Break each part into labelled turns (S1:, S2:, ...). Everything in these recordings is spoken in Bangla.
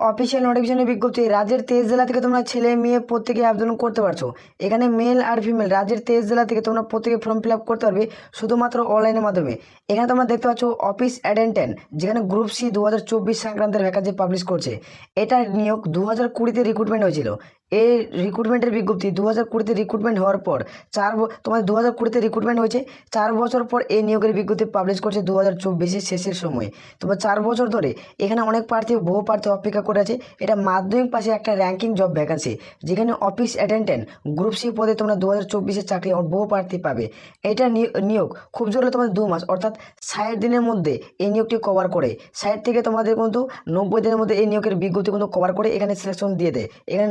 S1: অফিসিয়াল নোটিফিকেশনের বিজ্ঞপ্তি, রাজ্যের তেইশ জেলা থেকে তোমরা ছেলে, মেয়ে, প্রত্যেকে আবেদন করতে পারছ। এখানে মেল আর ফিমেল রাজ্যের তেইশ জেলা থেকে তোমরা প্রত্যেকে ফর্ম ফিল আপ করতে পারবে শুধুমাত্র অনলাইনের মাধ্যমে। এখানে তোমরা দেখতে পাচ্ছ অফিস অ্যাডেন্টেন্ট যেখানে গ্রুপ সি দু হাজার চব্বিশ সংক্রান্তের ভ্যাকান্সি পাবলিশ করছে। এটা নিয়োগ দু হাজার কুড়িতে রিক্রুটমেন্ট হয়েছিল। এই রিক্রুটমেন্টের বিজ্ঞপ্তি দু হাজার কুড়িতে রিক্রুটমেন্ট হওয়ার পর চার তোমাদের দু হাজার কুড়িতে রিক্রুটমেন্ট হয়েছে, চার বছর পর এই নিয়োগের বিজ্ঞপ্তি পাবলিশ করছে দু হাজার চব্বিশের শেষের সময়। তোমার চার বছর ধরে এখানে অনেক প্রার্থী, বহু প্রার্থী অপেক্ষা করে আছে। এটা মাধ্যমিক পাশে একটা র্যাঙ্কিং জব ভ্যাকান্সি যেখানে অফিস অ্যাটেন্ডেন্ট গ্রুপ সি পদে তোমরা দু হাজার চব্বিশের চাকরি বহু প্রার্থী পাবে। এটা নিয়োগ খুব জোরে তোমাদের দু মাস, অর্থাৎ ষাট দিনের মধ্যে এই নিয়োগটি কভার করে। ষাট থেকে তোমাদের কিন্তু নব্বই দিনের মধ্যে এই নিয়োগের বিজ্ঞপ্তি কিন্তু কভার করে এখানে সিলেকশন দিয়ে দেয়। এখানে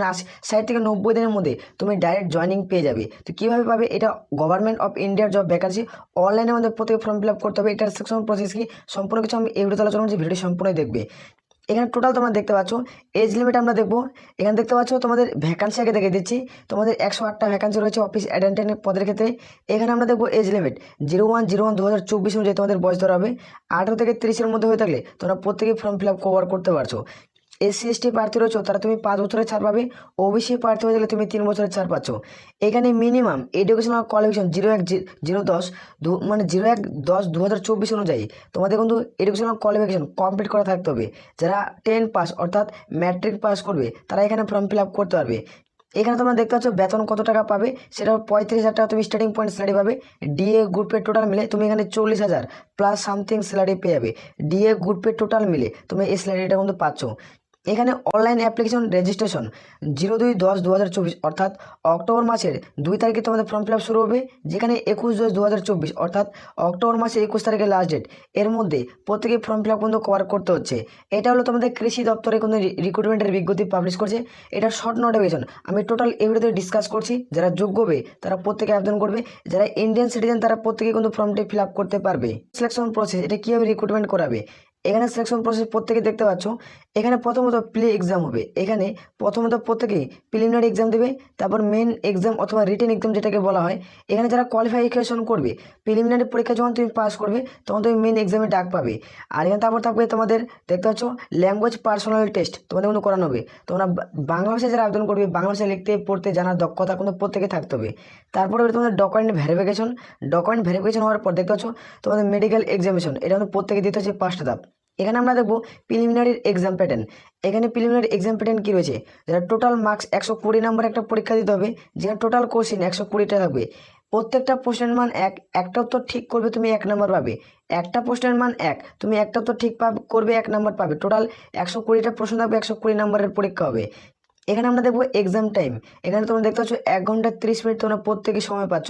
S1: ষাট থেকে নব্বই দিনের মধ্যে তুমি ডাইরেক্ট জয়েনিং পেয়ে যাবে। তো কীভাবে পাবে? এটা গভর্নমেন্ট অফ ইন্ডিয়ার জব ভ্যাকান্সি অনলাইনের মধ্যে প্রত্যেকে ফর্ম ফিল আপ করতে হবে। এটার সিলেকশন প্রসেস কি? সম্পূর্ণ কিছু আমি এই আলোচনা করছি ভিডিও সম্পূর্ণ দেখবে। এখানে টোটাল তোমরা দেখতে পাচ্ছ এজ লিমিট আমরা দেখব। এখানে দেখতে পাচ্ছ, তোমাদের ভ্যাকান্সি আগে দেখে দিচ্ছি। তোমাদের একশো আটটা ভ্যাকান্সি রয়েছে অফিস অ্যাটেন্ডেন্ট পদের ক্ষেত্রে। এখানে আমরা দেখব age limit zero one zero one দু হাজার চব্বিশ অনুযায়ী তোমাদের বয়স ধরা হবে। আঠেরো থেকে তিরিশের মধ্যে হয়ে থাকলে তোমরা প্রত্যেকেই ফর্ম ফিল আপ কভার করতে পারছ। এসসি এসটি প্রার্থী রয়েছে তারা তুমি পাঁচ বছরের ছাড় পাবে। ওবিসি প্রার্থী হয়ে গেলে তুমি তিন বছরের ছাড় পাচ্ছ। এখানে মিনিমাম এডুকেশনাল কোয়ালিফিকেশন জিরো এক জিরো দশ দু মানে জিরো এক দশ দু হাজার চব্বিশ অনুযায়ী তোমাদের কিন্তু এডুকেশনাল কোয়ালিফিকেশন কমপ্লিট করা থাকতে হবে। যারা টেন পাস অর্থাৎ ম্যাট্রিক পাস করবে, তারা এখানে ফর্ম ফিল আপ করতে পারবে। এখানে তোমরা দেখতে পাচ্ছ বেতন কত টাকা পাবে, সেটা পঁয়ত্রিশ হাজার টাকা তুমি স্টার্টিং পয়েন্ট স্যালারি পাবে। ডিএ গ্রুপের টোটাল মিলে তুমি এখানে চল্লিশ হাজার প্লাস সামথিং স্যালারি পেয়ে যাবে। ডিএ গ্রুপের টোটাল মিলে তুমি এই স্যালারিটা কিন্তু পাচ্ছ। এখানে অনলাইন অ্যাপ্লিকেশন রেজিস্ট্রেশন জিরো দুই দশ দু হাজার চব্বিশ অর্থাৎ অক্টোবর মাসের দুই তারিখে তোমাদের ফর্ম ফিল শুরু হবে, যেখানে একুশ দশ দু হাজার চব্বিশ অর্থাৎ অক্টোবর মাসের একুশ তারিখে লাস্ট ডেট এর মধ্যে প্রত্যেকে ফর্ম ফিল আপ কিন্তু কভার করতে হচ্ছে। এটা হলো তোমাদের কৃষি দপ্তরে কিন্তু রিক্রুটমেন্টের বিজ্ঞপ্তি পাবলিশ করছে। এটা শর্ট নোটিফিকেশন আমি টোটাল এই ভিডিওতে ডিসকাস করছি। যারা যোগ্য হবে, তারা প্রত্যেকে আবেদন করবে। যারা ইন্ডিয়ান সিটিজেন তারা প্রত্যেকে কিন্তু ফর্মটি ফিল আপ করতে পারবে। সিলেকশন প্রসেস এটা কীভাবে রিক্রুটমেন্ট করাবে? এখানে সিলেকশন প্রসেস প্রত্যেকে দেখতে পাচ্ছ। এখানে প্রথমত প্লে এক্সাম হবে। এখানে প্রথমত প্রত্যেকেই প্রিলিমিনারি এক্সাম দেবে, তারপর মেন এক্সাম অথবা রিটেন এক্সাম যেটাকে বলা হয়, এখানে যারা কোয়ালিফিকেশন করবে প্রিলিমিনারি পরীক্ষা যখন তুমি পাস করবে, তখন তুমি মেন এক্সামে ডাক পাবে। আর এখানে তারপর থাকবে তোমাদের, দেখতে পাচ্ছ ল্যাঙ্গুয়েজ পার্সোনাল টেস্ট তোমাদের কোনো করানো হবে। তোমরা বাংলা ভাষায় যারা আবেদন করবে, বাংলা ভাষায় লিখতে, পড়তে, জানার দক্ষতা কিন্তু প্রত্যেকে থাকতে হবে। তারপরে তোমাদের ডকুমেন্ট ভেরিফিকেশন ডকুমেন্ট ভেরিফিকেশন হওয়ার পর দেখতে পাচ্ছ, তোমাদের মেডিকেল এক্সামিনেশন এটা কিন্তু প্রত্যেকে দিতে হচ্ছে পাঁচটা ধাপ। এখানে আমরা দেখব প্রিলিমিনারি এক্সাম প্যাটার্ন এখানে প্রিলিমিনারি এক্সাম প্যাটার্ন কী রয়েছে? যারা টোটাল মার্কস একশো কুড়ি নম্বর একটা পরীক্ষা দিতে হবে, যেখানে টোটাল কোশ্চেন একশো কুড়িটা থাকবে। প্রত্যেকটা প্রশ্নের মান এক, একটা উত্তর ঠিক করবে তুমি এক নম্বর পাবে। একটা প্রশ্নের মান এক, তুমি একটা উত্তর ঠিক পাবে, করবে এক নম্বর পাবে। টোটাল একশো কুড়িটা প্রশ্ন থাকবে, একশো কুড়ি নম্বরের পরীক্ষা হবে। এখানে আমরা দেখব এক্সাম টাইম এখানে তোমরা দেখতে পাচ্ছ এক ঘণ্টা তিরিশ মিনিট তোমরা প্রত্যেকে সময় পাচ্ছ।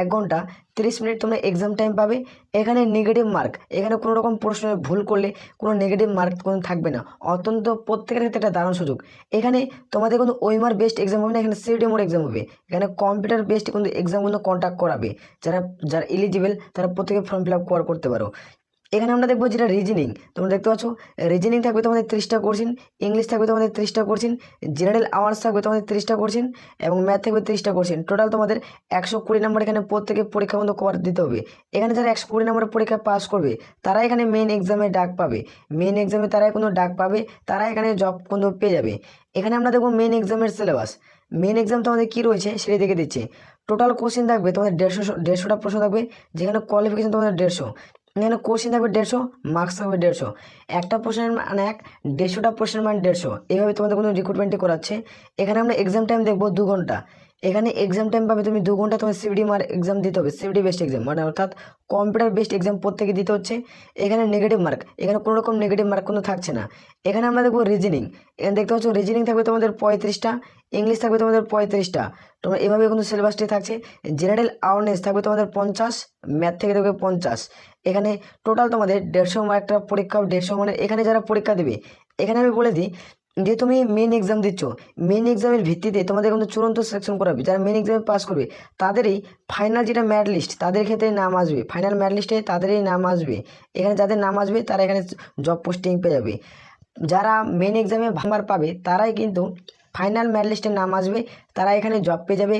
S1: এক ঘণ্টা তিরিশ মিনিট তোমরা এক্সাম টাইম পাবে। এখানে নেগেটিভ মার্ক এখানে কোনো রকম প্রশ্নে ভুল করলে কোনো নেগেটিভ মার্ক কোনো থাকবে না। অত্যন্ত প্রত্যেকের ক্ষেত্রে একটা দারুণ সুযোগ। এখানে তোমাদের কিন্তু ওইমার বেস্ট এক্সাম হবে না এখানে সিডিএমোর এক্সাম হবে। এখানে কম্পিউটার বেস্ট কিন্তু এক্সাম কিন্তু কন্ট্যাক্ট করাবে। যারা যারা এলিজিবল তারা প্রত্যেকে ফর্ম ফিল আপ করতে পারো। এখানে আমরা দেখব যেটা রিজনিং তোমরা দেখতে পাচ্ছ রিজনিং থাকবে তোমাদের ত্রিশটা কোর্সিন ইংলিশ থাকবে তোমাদের ত্রিশটা কোর্সিন জেনারেল আওয়ার্স থাকবে তোমাদের ত্রিশটা কোর্সিন এবং ম্যাথ থাকবে ত্রিশটা কোর্সিন টোটাল তোমাদের একশো কুড়ি নম্বর এখানে প্রত্যেকে পরীক্ষা বন্ধ কভার দিতে হবে। এখানে যারা একশো কুড়ি নম্বরের পরীক্ষা পাস করবে, তারা এখানে মেন এক্সামে ডাক পাবে। মেন এক্সামে তারাই কোনো ডাক পাবে, তারা এখানে জব কোনো পেয়ে যাবে। এখানে আমরা দেখব মেন এক্সামের সিলেবাস মেন এক্সাম তোমাদের কী রয়েছে সেটা দেখে দিচ্ছে। টোটাল কোশ্চেন থাকবে তোমাদের দেড়শো, দেড়শোটা প্রশ্ন থাকবে, যেখানে কোয়ালিফিকেশন তোমাদের দেড়শো। এখানে কোশ্চেন থাকবে দেড়শো মার্কস থাকবে দেড়শো। একটা প্রশ্নের মানে এক, দেড়শোটা প্রশ্নের মান দেড়শো। এইভাবে তোমাদের কোনো রিক্রুটমেন্টই করাচ্ছে। এখানে আমরা এক্সাম টাইম দেখব দু ঘণ্টা। এখানে এক্সাম টাইম পাবে তুমি দু ঘণ্টা তোমার সিবিডি মার এক্সাম দিতে হবে সিবিডি বেস্ট এক্সাম মানে অর্থাৎ কম্পিউটার বেস্ট এক্সাম প্রত্যেকে দিতে হচ্ছে। এখানে নেগেটিভ মার্ক এখানে কোনো রকম নেগেটিভ মার্ক কোনো থাকছে না। এখানে আমরা দেখব রিজনিং এখানে দেখতে পাচ্ছ রিজনিং থাকবে তোমাদের পঁয়ত্রিশটা ইংলিশ থাকবে তোমাদের পঁয়ত্রিশটা। তোমরা এভাবে কিন্তু সিলেবাসটি থাকছে। জেনারেল অ্যাওয়ারনেস থাকবে তোমাদের পঞ্চাশ ম্যাথ থেকে থাকবে পঞ্চাশ। এখানে টোটাল তোমাদের দেড়শো একটা পরীক্ষা দেড়শো মানে এখানে যারা পরীক্ষা দেবে, এখানে আমি বলে দিই যে তুমি মেন এক্সাম দিচ্ছ মেন এক্সামের ভিত্তিতে তোমাদের কিন্তু চূড়ান্ত সিলেকশন করাবে। যারা মেন এক্সামে পাস করবে, তাদেরই ফাইনাল যেটা ম্যাট লিস্ট তাদের ক্ষেত্রে নাম আসবে। ফাইনাল ম্যাট লিস্টে তাদেরই নাম আসবে। এখানে যাদের নাম আসবে, তারা এখানে জব পোস্টিং পেয়ে যাবে। যারা মেন এক্সামে ভাঙবার পাবে, তারাই কিন্তু ফাইনাল লিস্টের নাম আসবে, তারা এখানে জব পেয়ে যাবে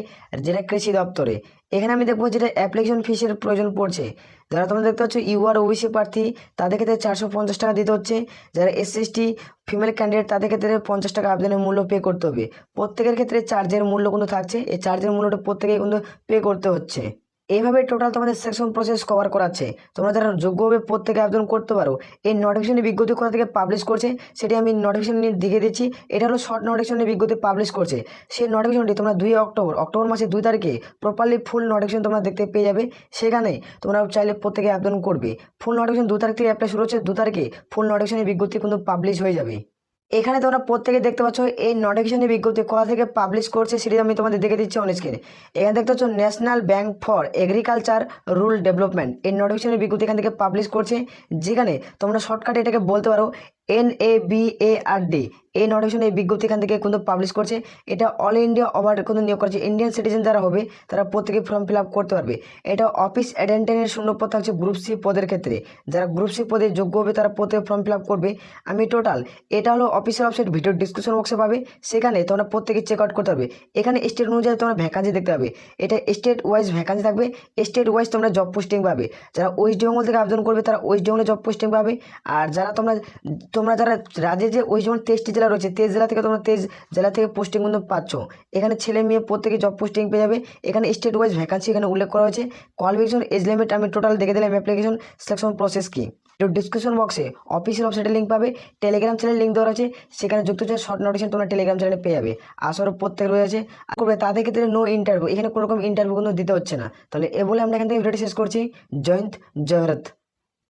S1: যেটা কৃষি দপ্তরে। এখানে আমি দেখব যেটা অ্যাপ্লিকেশন ফিসের প্রয়োজন পড়ছে। যারা তোমরা দেখতে পাচ্ছ ইউ আর ওবিসি প্রার্থী, তাদের ক্ষেত্রে চারশো পঞ্চাশ টাকা দিতে হচ্ছে। যারা এস এসটি ফিমেল ক্যান্ডিডেট তাদের ক্ষেত্রে পঞ্চাশ টাকা আবেদনের মূল্য পে করতে হবে। প্রত্যেকের ক্ষেত্রে চার্জের মূল্য কিন্তু থাকছে। এই চার্জের মূল্যটা প্রত্যেকেই কিন্তু পে করতে হচ্ছে। এইভাবে টোটাল তোমাদের সেকশন প্রসেস কভার করাচ্ছে। তোমরা যারা যোগ্যভাবে প্রত্যেকে আবেদন করতে পারো, এই নোটিফিকেশনের বিজ্ঞপ্তি কোথা থেকে পাবলিশ করছে, সেটি আমি নোটিফিকেশন দিকে দিচ্ছি। এটা হলো শর্ট নোটিফিকেশনের বিজ্ঞপ্তি পাবলিশ করছে। সেই নোটিফিকেশনটি তোমরা দুই অক্টোবর অক্টোবর মাসে দুই তারিখে প্রপারলি ফুল নোটিফিকেশন তোমরা দেখতে পেয়ে যাবে। সেখানে তোমরা চাইলে প্রত্যেকে আবেদন করবে। ফুল নোটিফিকেশন দু তারিখ থেকে অ্যাপ্লাই শুরু হচ্ছে, দু তারিখে ফুল নোটিফিকেশনের বিজ্ঞপ্তি কিন্তু পাবলিশ হয়ে যাবে। এখানে তোমরা প্রত্যেকে দেখতে পাচ্ছ এই নোটিফিকেশনের বিজ্ঞপ্তি কোথা থেকে পাবলিশ করছে সেটি আমি তোমাদের দেখে দিচ্ছি অন স্ক্রিনে এখানে দেখতে পাচ্ছ national bank for agriculture rural development এই নোটিফিকেশনের বিজ্ঞপ্তি এখান থেকে পাবলিশ করছে। যেখানে তোমরা শর্টকাটে এটাকে বলতে পারো N A B A R D এই নোটিফিকেশন এই বিজ্ঞপ্তি এখান থেকে কিন্তু পাবলিশ করছে। এটা অল ইন্ডিয়া ওভার কিন্তু নিয়োগ করছে। ইন্ডিয়ান সিটিজেন যারা হবে, তারা প্রত্যেকে ফর্ম ফিল আপ করতে পারবে। এটা অফিস অ্যাটেন্ডেন্টের শূন্যপদ থাকছে গ্রুপ সি পদের ক্ষেত্রে। যারা গ্রুপ সি পদে যোগ্য হবে, তারা প্রত্যেকে ফর্ম ফিল আপ করবে। আমি টোটাল এটা হলো অফিসিয়াল ওয়েবসাইট ভিডিও ডিসক্রিপশন বক্সে পাবে। সেখানে তোমরা প্রত্যেকে চেক আউট করতে পারবে। এখানে স্টেট অনুযায়ী তোমরা ভ্যাকান্সি দেখতে পাবে। এটা স্টেট ওয়াইজ ভ্যাকান্সি থাকবে। স্টেট ওয়াইজ তোমরা জব পোস্টিং পাবে। যারা ওয়েস্ট বেঙ্গল থেকে আবেদন করবে, তারা ওয়েস্ট বেঙ্গলে জব পোস্টিং পাবে। আর যারা তোমরা তোমরা যারা রাজ্যে যে ওই বেঙ্গল তেইশটি জেলা রয়েছে তেইশ জেলা থেকে তোমরা তেইশ জেলা থেকে পোস্টিং কিন্তু পাচ্ছ। এখানে ছেলে মেয়ে প্রত্যেকে জব পোস্টিং পেয়ে যাবে। এখানে স্টেট ওয়াইজ ভ্যাকান্সি এখানে উল্লেখ করা হয়েছে। কোয়ালিফিকেশন এজ লিমিট আমি টোটাল দেখে দিলাম অ্যাপ্লিকেশন সিলেকশন প্রসেস কি। ডিসক্রিপশন বক্সে অফিসিয়াল ওয়েবসাইটের লিঙ্ক পাবে। টেলিগ্রাম চ্যানেল লিঙ্ক দেওয়া আছে সেখানে যুক্ত হচ্ছে শর্ট নোটিফিকেশন তোমরা টেলিগ্রাম চ্যানেলে পেয়ে যাবে। আসর প্রত্যেক রয়েছে করবে, তাদের ক্ষেত্রে নো ইন্টারভিউ এখানে কোনো রকম ইন্টারভিউ কিন্তু দিতে হচ্ছে না। তাহলে এ বলে আমরা এখান থেকে ভিডিওটি শেষ করছি। জয়ন্ত জয়রথ